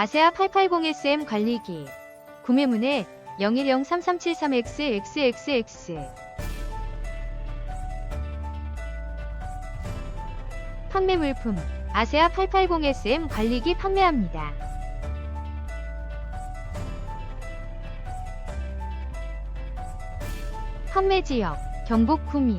아세아 880SM 관리기. 구매문의 010-3373XXXX 판매 물품 아세아 880SM 관리기 판매합니다. 판매 지역 경북 구미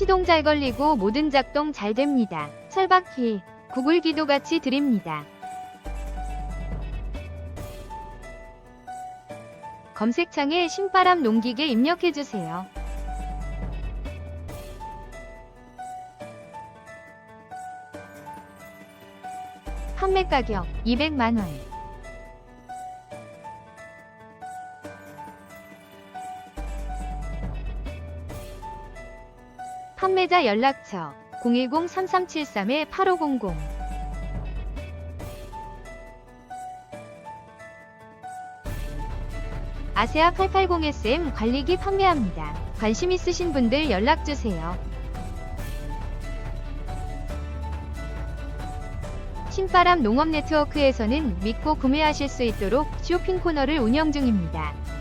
시동 잘 걸리고 모든 작동 잘 됩니다. 철바퀴, 구글 기도 같이 드립니다. 검색창에 신바람 농기계 입력해주세요. 판매 가격 200만원. 판매자 연락처 010-3373-8500 아세아 880SM 관리기 판매합니다. 관심 있으신 분들 연락주세요. 신바람 농업 네트워크에서는 믿고 구매하실 수 있도록 쇼핑 코너를 운영 중입니다.